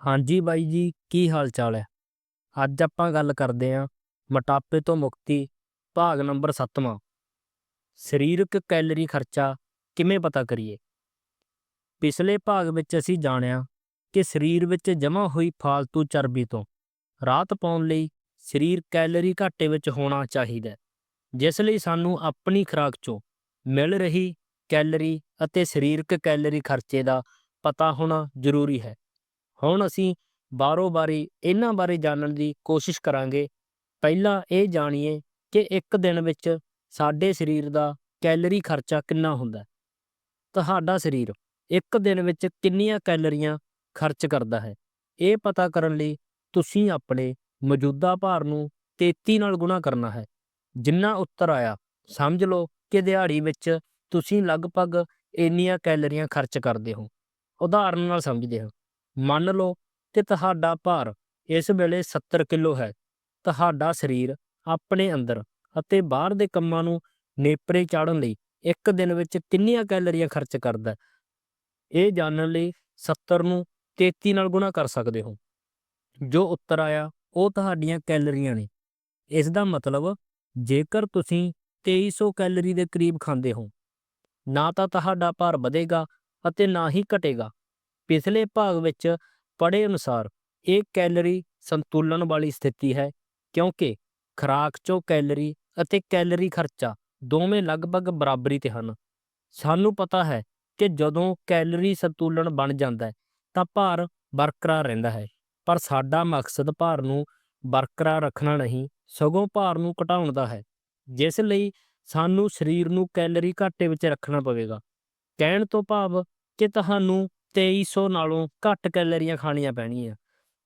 ਹਾਂਜੀ ਬਾਈ ਜੀ ਕੀ ਹਾਲ ਚਾਲ ਹੈ? ਅੱਜ ਆਪਾਂ ਗੱਲ ਕਰਦੇ ਆਂ ਮੋਟਾਪੇ ਤੋਂ ਮੁਕਤੀ ਭਾਗ ਨੰਬਰ 7ਵਾਂ ਸਰੀਰਕ ਕੈਲਰੀ ਖਰਚਾ ਕਿਵੇਂ ਪਤਾ ਕਰੀਏ? ਪਿਛਲੇ ਭਾਗ ਵਿੱਚ ਅਸੀਂ ਜਾਣਿਆ ਕਿ ਸਰੀਰ ਵਿੱਚ ਜਮ੍ਹਾਂ ਹੋਈ ਫਾਲਤੂ ਚਰਬੀ ਤੋਂ ਰਾਹਤ ਪਾਉਣ ਲਈ ਸਰੀਰ ਕੈਲਰੀ ਘਾਟੇ ਵਿੱਚ ਹੋਣਾ ਚਾਹੀਦਾ ਹੈ, ਜਿਸ ਲਈ ਸਾਨੂੰ ਆਪਣੀ ਖੁਰਾਕ ਚੋਂ ਮਿਲ ਰਹੀ ਕੈਲਰੀ ਅਤੇ ਸਰੀਰਕ ਕੈਲਰੀ ਖਰਚੇ ਦਾ ਪਤਾ ਹੋਣਾ ਜ਼ਰੂਰੀ ਹੈ। ਹੁਣ ਅਸੀਂ ਬਾਰੋ ਬਾਰੀ ਇਹਨਾਂ ਬਾਰੇ ਜਾਣਨ ਦੀ ਕੋਸ਼ਿਸ਼ ਕਰਾਂਗੇ। ਪਹਿਲਾਂ ਇਹ ਜਾਣੀਏ ਕਿ ਇੱਕ ਦਿਨ ਵਿੱਚ ਸਾਡੇ ਸਰੀਰ ਦਾ ਕੈਲਰੀ ਖਰਚਾ ਕਿੰਨਾ ਹੁੰਦਾ ਤੁਹਾਡਾ ਸਰੀਰ ਇੱਕ ਦਿਨ ਵਿੱਚ ਕਿੰਨੀਆਂ ਕੈਲਰੀਆਂ ਖਰਚ ਕਰਦਾ ਹੈ? ਇਹ ਪਤਾ ਕਰਨ ਲਈ ਤੁਸੀਂ ਆਪਣੇ ਮੌਜੂਦਾ ਭਾਰ ਨੂੰ 33 ਨਾਲ ਗੁਣਾ ਕਰਨਾ ਹੈ। ਜਿੰਨਾ ਉੱਤਰ ਆਇਆ, ਸਮਝ ਲਓ ਕਿ ਦਿਹਾੜੀ ਵਿੱਚ ਤੁਸੀਂ ਲਗਭਗ ਇੰਨੀਆਂ ਕੈਲਰੀਆਂ ਖਰਚ ਕਰਦੇ ਹੋ। ਉਦਾਹਰਨ ਨਾਲ ਸਮਝਦੇ ਹਾਂ। ਮੰਨ ਲਓ ਕਿ ਤੁਹਾਡਾ ਭਾਰ ਇਸ ਵੇਲੇ 70 ਕਿਲੋ ਹੈ, ਤੁਹਾਡਾ ਸਰੀਰ ਆਪਣੇ ਅੰਦਰ ਅਤੇ ਬਾਹਰ ਦੇ ਕੰਮਾਂ ਨੂੰ ਨੇਪਰੇ ਚਾੜਨ ਲਈ ਇੱਕ ਦਿਨ ਵਿੱਚ ਕਿੰਨੀਆਂ ਕੈਲਰੀਆਂ ਖਰਚ ਕਰਦਾ ਹੈ? ਇਹ ਜਾਣਨ ਲਈ 70 ਨੂੰ 33 ਨਾਲ ਗੁਣਾ ਕਰ ਸਕਦੇ ਹੋ। ਜੋ ਉੱਤਰ ਆਇਆ, ਉਹ ਤੁਹਾਡੀਆਂ ਕੈਲਰੀਆਂ ਨੇ। ਇਸ ਦਾ ਮਤਲਬ ਜੇਕਰ ਤੁਸੀਂ 2300 ਕੈਲਰੀ ਦੇ ਕਰੀਬ ਖਾਂਦੇ ਹੋ, ਨਾ ਤਾਂ ਤੁਹਾਡਾ ਭਾਰ ਵਧੇਗਾ ਅਤੇ ਨਾ ਹੀ ਘਟੇਗਾ। ਪਿਛਲੇ ਭਾਗ ਵਿੱਚ ਪੜ੍ਹੇ ਅਨੁਸਾਰ ਇਹ ਕੈਲਰੀ ਸੰਤੁਲਨ ਵਾਲੀ ਸਥਿਤੀ ਹੈ, ਕਿਉਂਕਿ ਖੁਰਾਕ ਚੋਂ ਕੈਲਰੀ ਅਤੇ ਕੈਲਰੀ ਖਰਚਾ ਦੋਵੇਂ ਲਗਭਗ ਬਰਾਬਰੀ ਤੇ ਹਨ। ਸਾਨੂੰ ਪਤਾ ਹੈ ਕਿ ਜਦੋਂ ਕੈਲਰੀ ਸੰਤੁਲਨ ਬਣ ਜਾਂਦਾ ਹੈ, ਤਾਂ ਭਾਰ ਬਰਕਰਾਰ ਰਹਿੰਦਾ ਹੈ, ਪਰ ਸਾਡਾ ਮਕਸਦ ਭਾਰ ਨੂੰ ਬਰਕਰਾਰ ਰੱਖਣਾ ਨਹੀਂ, ਸਗੋਂ ਭਾਰ ਨੂੰ ਘਟਾਉਣ ਦਾ ਹੈ, ਜਿਸ ਲਈ ਸਾਨੂੰ ਸਰੀਰ ਨੂੰ ਕੈਲਰੀ ਘਾਟੇ ਵਿੱਚ ਰੱਖਣਾ ਪਵੇਗਾ। ਕਹਿਣ ਤੋਂ ਭਾਵ ਕਿ ਤੁਹਾਨੂੰ 2300 ਨਾਲੋਂ ਘੱਟ ਕੈਲਰੀਆਂ ਖਾਣੀਆਂ ਪੈਣਗੀਆਂ।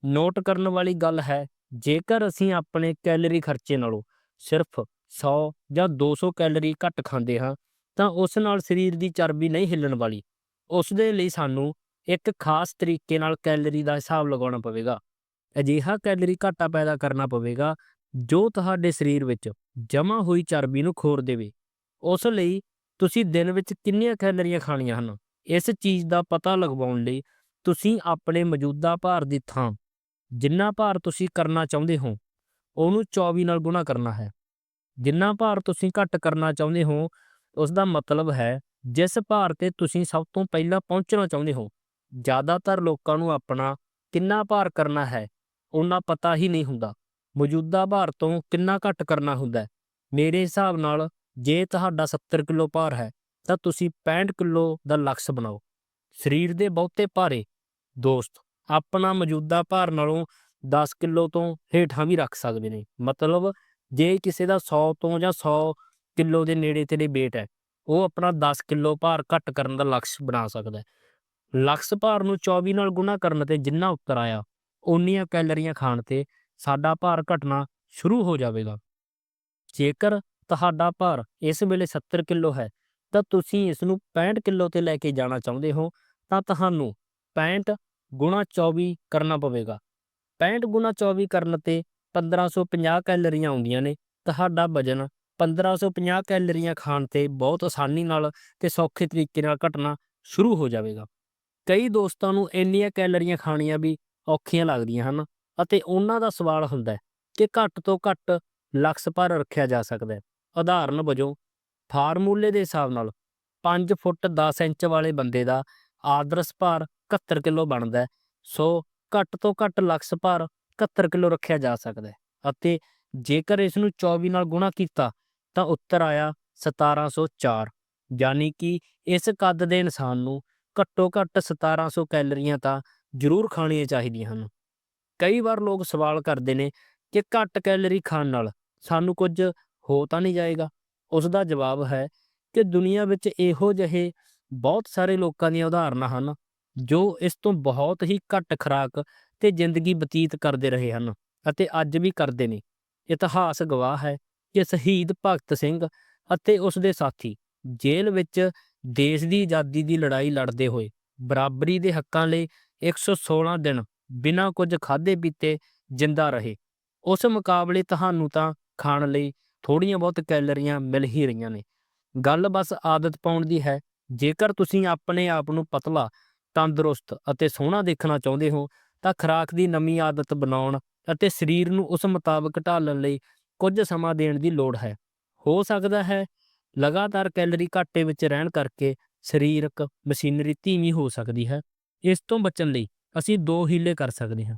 ਨੋਟ ਕਰਨ ਵਾਲੀ ਗੱਲ ਹੈ, ਜੇਕਰ ਅਸੀਂ ਆਪਣੇ ਕੈਲਰੀ ਖਰਚੇ ਨਾਲੋਂ ਸਿਰਫ 100 ਜਾਂ 200 ਕੈਲਰੀ ਘੱਟ ਖਾਂਦੇ ਹਾਂ, ਤਾਂ ਉਸ ਨਾਲ ਸਰੀਰ ਦੀ ਚਰਬੀ ਨਹੀਂ ਹਿੱਲਣ ਵਾਲੀ। ਉਸ ਦੇ ਲਈ ਸਾਨੂੰ ਇੱਕ ਖਾਸ ਤਰੀਕੇ ਨਾਲ ਕੈਲਰੀ ਦਾ ਹਿਸਾਬ ਲਗਾਉਣਾ ਪਵੇਗਾ। ਅਜਿਹਾ ਕੈਲਰੀ ਘਾਟਾ ਪੈਦਾ ਕਰਨਾ ਪਵੇਗਾ, ਜੋ ਤੁਹਾਡੇ ਸਰੀਰ ਵਿੱਚ ਜਮ੍ਹਾਂ ਹੋਈ ਚਰਬੀ ਨੂੰ ਖੋਰ ਦੇਵੇ। ਉਸ ਲਈ ਤੁਸੀਂ ਦਿਨ ਵਿੱਚ ਕਿੰਨੀਆਂ ਕੈਲਰੀਆਂ ਖਾਣੀਆਂ ਹਨ? ਇਸ ਚੀਜ਼ ਦਾ ਪਤਾ ਲਗਵਾਉਣ ਲਈ ਤੁਸੀਂ ਆਪਣੇ ਮੌਜੂਦਾ ਭਾਰ ਦੀ ਥਾਂ, ਜਿੰਨਾ ਭਾਰ ਤੁਸੀਂ ਕਰਨਾ ਚਾਹੁੰਦੇ ਹੋ, ਉਹਨੂੰ 24 ਨਾਲ ਗੁਣਾ ਕਰਨਾ ਹੈ। ਜਿੰਨਾ ਭਾਰ ਤੁਸੀਂ ਘੱਟ ਕਰਨਾ ਚਾਹੁੰਦੇ ਹੋ ਉਸ ਦਾ ਮਤਲਬ ਹੈ ਜਿਸ ਭਾਰ ਤੇ ਤੁਸੀਂ ਸਭ ਤੋਂ ਪਹਿਲਾਂ ਪਹੁੰਚਣਾ ਚਾਹੁੰਦੇ ਹੋ, ਜ਼ਿਆਦਾਤਰ ਲੋਕਾਂ ਨੂੰ ਆਪਣਾ ਕਿੰਨਾ ਭਾਰ ਕਰਨਾ ਹੈ, ਉਹਨਾਂ ਪਤਾ ਹੀ ਨਹੀਂ ਹੁੰਦਾ। ਮੌਜੂਦਾ ਭਾਰ ਤੋਂ ਕਿੰਨਾ ਘੱਟ ਕਰਨਾ ਹੁੰਦਾ ਮੇਰੇ ਹਿਸਾਬ ਨਾਲ, ਜੇ ਤੁਹਾਡਾ 70 ਕਿਲੋ ਭਾਰ ਹੈ ਤਾਂ ਤੁਸੀਂ 65 ਕਿਲੋ ਦਾ ਲਕਸ਼ ਬਣਾਓ। ਸਰੀਰ ਦੇ ਬਹੁਤੇ ਭਾਰੇ। ਦੋਸਤ, ਆਪਣਾ ਮੌਜੂਦਾ ਭਾਰ ਨਾਲੋਂ 10 ਕਿਲੋ ਤੋਂ ਹੇਠਾਂ ਵੀ ਰੱਖ ਸਕਦੇ ਨੇ। ਮਤਲਬ, ਜੇ ਕਿਸੇ ਦਾ 100 ਤੋਂ ਜਾਂ 100 ਕਿਲੋ ਦੇ ਨੇੜੇ ਤੇੜੇ weight ਹੈ, ਉਹ ਆਪਣਾ 10 ਕਿਲੋ ਭਾਰ ਘੱਟ ਕਰਨ ਦਾ ਲਕਸ਼ ਬਣਾ ਸਕਦਾ ਹੈ। ਲਕਸ਼ ਭਾਰ ਨੂੰ 24 ਨਾਲ ਗੁਣਾ ਕਰਨ ਤੇ ਜਿੰਨਾ ਉੱਤਰ ਆਇਆ, ਓਨੀਆਂ ਕੈਲਰੀਆਂ ਖਾਣ ਤੇ ਸਾਡਾ ਭਾਰ ਘਟਣਾ ਸ਼ੁਰੂ ਹੋ ਜਾਵੇਗਾ। ਜੇਕਰ ਤੁਹਾਡਾ ਭਾਰ ਇਸ ਵੇਲੇ 70 ਕਿਲੋ ਹੈ ਤਾਂ ਤੁਸੀਂ ਇਸ ਨੂੰ 65 ਕਿਲੋ ਤੇ ਲੈ ਕੇ ਜਾਣਾ ਚਾਹੁੰਦੇ ਹੋ, ਤਾਂ ਤੁਹਾਨੂੰ 65 ਗੁਣਾ 24 ਕਰਨਾ ਪਵੇਗਾ। 65 ਗੁਣਾ 24 ਕਰਨ ਤੇ 1550 ਕੈਲਰੀਆਂ ਆਉਂਦੀਆਂ ਨੇ। ਤੁਹਾਡਾ ਵਜਨ 1550 ਕੈਲਰੀਆਂ ਖਾਣ ਤੇ ਬਹੁਤ ਆਸਾਨੀ ਨਾਲ ਤੇ ਸੌਖੇ ਤਰੀਕੇ ਨਾਲ ਘਟਣਾ ਸ਼ੁਰੂ ਹੋ ਜਾਵੇਗਾ। ਕਈ ਦੋਸਤਾਂ ਨੂੰ ਇੰਨੀਆਂ ਕੈਲਰੀਆਂ ਖਾਣੀਆਂ ਵੀ ਔਖੀਆਂ ਲੱਗਦੀਆਂ ਹਨ ਅਤੇ ਉਹਨਾਂ ਦਾ ਸਵਾਲ ਹੁੰਦਾ ਹੈ ਕਿ ਘੱਟ ਤੋਂ ਘੱਟ ਲਕਸ਼ ਪਰ ਰੱਖਿਆ ਜਾ ਸਕਦਾ ਹੈ। ਉਦਾਹਰਨ ਵਜੋਂ ਫਾਰਮੂਲੇ ਦੇ ਹਿਸਾਬ ਨਾਲ 5 ਫੁੱਟ 10 ਇੰਚ ਵਾਲੇ ਬੰਦੇ ਦਾ ਆਦਰਸ਼ ਭਾਰ 71 ਕਿਲੋ ਬਣਦਾ ਸੋ ਘੱਟ ਤੋਂ ਘੱਟ ਲਕਸ਼ ਭਾਰ 71 ਕਿਲੋ ਰੱਖਿਆ ਜਾ ਸਕਦਾ ਅਤੇ ਜੇਕਰ ਇਸ ਨੂੰ 24 ਨਾਲ ਗੁਣਾ ਕੀਤਾ ਤਾਂ ਉੱਤਰ ਆਇਆ 1704 ਯਾਨੀ ਕਿ ਇਸ ਕੱਦ ਦੇ ਇਨਸਾਨ ਨੂੰ ਘੱਟੋ ਘੱਟ 1700 ਕੈਲਰੀਆਂ ਤਾਂ ਜ਼ਰੂਰ ਖਾਣੀਆਂ ਚਾਹੀਦੀਆਂ ਹਨ। ਕਈ ਵਾਰ ਲੋਕ ਸਵਾਲ ਕਰਦੇ ਨੇ ਕਿ ਘੱਟ ਕੈਲਰੀ ਖਾਣ ਨਾਲ ਸਾਨੂੰ ਕੁਝ ਹੋ ਤਾਂ ਨਹੀਂ ਜਾਏਗਾ। ਉਸ ਦਾ ਜਵਾਬ ਹੈ ਕਿ ਦੁਨੀਆ ਵਿੱਚ ਇਹੋ ਜਿਹੇ ਬਹੁਤ ਸਾਰੇ ਲੋਕਾਂ ਦੀਆਂ ਉਦਾਹਰਨਾਂ ਹਨ, ਜੋ ਇਸ ਤੋਂ ਬਹੁਤ ਹੀ ਘੱਟ ਖੁਰਾਕ ਤੇ ਜ਼ਿੰਦਗੀ ਬਤੀਤ ਕਰਦੇ ਰਹੇ ਹਨ ਅਤੇ ਅੱਜ ਵੀ ਕਰਦੇ ਨੇ। ਇਤਿਹਾਸ ਗਵਾਹ ਹੈ ਕਿ ਸ਼ਹੀਦ ਭਗਤ ਸਿੰਘ ਅਤੇ ਉਸ ਦੇ ਸਾਥੀ ਜੇਲ੍ਹ ਵਿੱਚ ਦੇਸ਼ ਦੀ ਆਜ਼ਾਦੀ ਦੀ ਲੜਾਈ ਲੜਦੇ ਹੋਏ ਬਰਾਬਰੀ ਦੇ ਹੱਕਾਂ ਲਈ 116 ਦਿਨ ਬਿਨਾਂ ਕੁਝ ਖਾਦੇ ਪੀਤੇ ਜਿੰਦਾ ਰਹੇ। ਉਸ ਮੁਕਾਬਲੇ ਤੁਹਾਨੂੰ ਤਾਂ ਖਾਣ ਲਈ ਥੋੜੀਆਂ ਬਹੁਤ ਕੈਲਰੀਆਂ ਮਿਲ ਹੀ ਰਹੀਆਂ ਨੇ। ਗੱਲ ਬਸ ਆਦਤ ਪਾਉਣ ਦੀ ਹੈ। ਜੇਕਰ ਤੁਸੀਂ ਆਪਣੇ ਆਪ ਨੂੰ ਪਤਲਾ, ਤੰਦਰੁਸਤ ਅਤੇ ਸੋਹਣਾ ਦੇਖਣਾ ਚਾਹੁੰਦੇ ਹੋ, ਤਾਂ ਖੁਰਾਕ ਦੀ ਨਵੀਂ ਆਦਤ ਬਣਾਉਣ ਅਤੇ ਸਰੀਰ ਨੂੰ ਉਸ ਮੁਤਾਬਕ ਢਾਲਣ ਲਈ ਕੁਝ ਸਮਾਂ ਦੇਣ ਦੀ ਲੋੜ ਹੈ। ਹੋ ਸਕਦਾ ਹੈ ਲਗਾਤਾਰ ਕੈਲਰੀ ਘਾਟੇ ਵਿੱਚ ਰਹਿਣ ਕਰਕੇ ਸਰੀਰਕ ਮਸ਼ੀਨਰੀ ਧੀਮੀ ਹੋ ਸਕਦੀ ਹੈ। ਇਸ ਤੋਂ ਬਚਣ ਲਈ ਅਸੀਂ ਦੋ ਹੀਲੇ ਕਰ ਸਕਦੇ ਹਾਂ।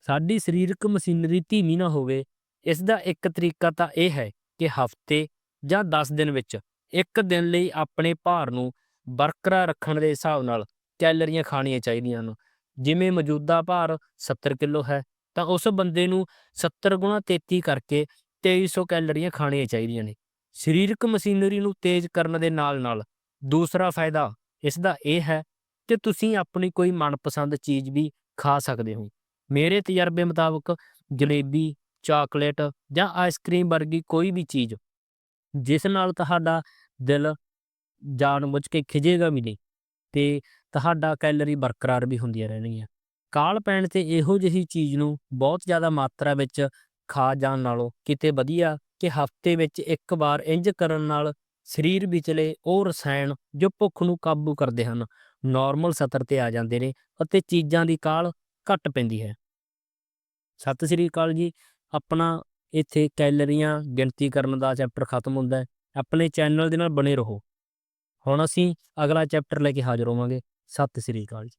ਸਾਡੀ ਸਰੀਰਕ ਮਸ਼ੀਨਰੀ ਧੀਮੀ ਨਾ ਹੋਵੇ। ਇਸ ਦਾ ਇੱਕ ਤਰੀਕਾ ਤਾਂ ਇਹ ਹੈ ਕਿ ਹਫ਼ਤੇ ਜਾਂ 10 ਦਿਨ ਵਿੱਚ ਇੱਕ ਦਿਨ ਲਈ ਆਪਣੇ ਭਾਰ ਨੂੰ ਬਰਕਰਾਰ ਰੱਖਣ ਦੇ ਹਿਸਾਬ ਨਾਲ ਕੈਲਰੀਆਂ ਖਾਣੀਆਂ ਚਾਹੀਦੀਆਂ ਹਨ। ਜਿਵੇਂ ਮੌਜੂਦਾ ਭਾਰ 70 ਕਿਲੋ ਹੈ, ਤਾਂ ਉਸ ਬੰਦੇ ਨੂੰ 70 ਗੁਣਾ 33 ਕਰਕੇ 2300 ਕੈਲਰੀਆਂ ਖਾਣੀਆਂ ਚਾਹੀਦੀਆਂ ਨੇ। ਸਰੀਰਕ ਮਸ਼ੀਨਰੀ ਨੂੰ ਤੇਜ਼ ਕਰਨ ਦੇ ਨਾਲ ਨਾਲ ਦੂਸਰਾ ਫਾਇਦਾ ਇਸ ਦਾ ਇਹ ਹੈ ਕਿ ਤੁਸੀਂ ਆਪਣੀ ਕੋਈ ਮਨਪਸੰਦ ਚੀਜ਼ ਵੀ ਖਾ ਸਕਦੇ ਹੋ। ਮੇਰੇ ਤਜਰਬੇ ਮੁਤਾਬਕ ਜਲੇਬੀ ਚਾਕਲੇਟ ਜਾਂ ਆਈਸਕ੍ਰੀਮ ਵਰਗੀ ਕੋਈ ਵੀ ਚੀਜ਼, ਜਿਸ ਨਾਲ ਤੁਹਾਡਾ ਦਿਲ ਜਾਣਬੁੱਝ ਕੇ ਖਿਜੇਗਾ ਵੀ ਨਹੀਂ ਤੇ ਤੁਹਾਡਾ ਕੈਲਰੀ ਬਰਕਰਾਰ ਵੀ ਹੁੰਦੀਆਂ ਰਹਿਣਗੀਆਂ। ਕਾਲ ਪੈਣ ਤੇ ਇਹੋ ਜਿਹੀ ਚੀਜ਼ ਨੂੰ ਬਹੁਤ ਜ਼ਿਆਦਾ ਮਾਤਰਾ ਵਿੱਚ ਖਾ ਜਾਣ ਨਾਲੋਂ ਕਿਤੇ ਵਧੀਆ ਕਿ ਹਫ਼ਤੇ ਵਿੱਚ ਇੱਕ ਵਾਰ ਇੰਜ ਕਰਨ ਨਾਲ ਸਰੀਰ ਵਿਚਲੇ ਉਹ ਰਸਾਇਣ ਜੋ ਭੁੱਖ ਨੂੰ ਕਾਬੂ ਕਰਦੇ ਹਨ ਨਾਰਮਲ ਸਤਰ ਤੇ ਆ ਜਾਂਦੇ ਨੇ ਅਤੇ ਚੀਜ਼ਾਂ ਦੀ ਕਾਲ ਘਟ ਪੈਂਦੀ ਹੈ। ਸਤਿ ਸ੍ਰੀ ਅਕਾਲ ਜੀ ਆਪਣਾ ਇੱਥੇ ਕੈਲਰੀਆਂ ਗਿਣਤੀ ਕਰਨ ਦਾ ਚੈਪਟਰ ਖਤਮ ਹੁੰਦਾ ਹੈ। ਆਪਣੇ ਚੈਨਲ ਦੇ ਨਾਲ ਬਣੇ ਰਹੋ। ਹੁਣ ਅਸੀਂ ਅਗਲਾ ਚੈਪਟਰ ਲੈ ਕੇ ਹਾਜ਼ਰ ਹੋਵਾਂਗੇ। ਸਤਿ ਸ੍ਰੀ ਅਕਾਲ ਜੀ।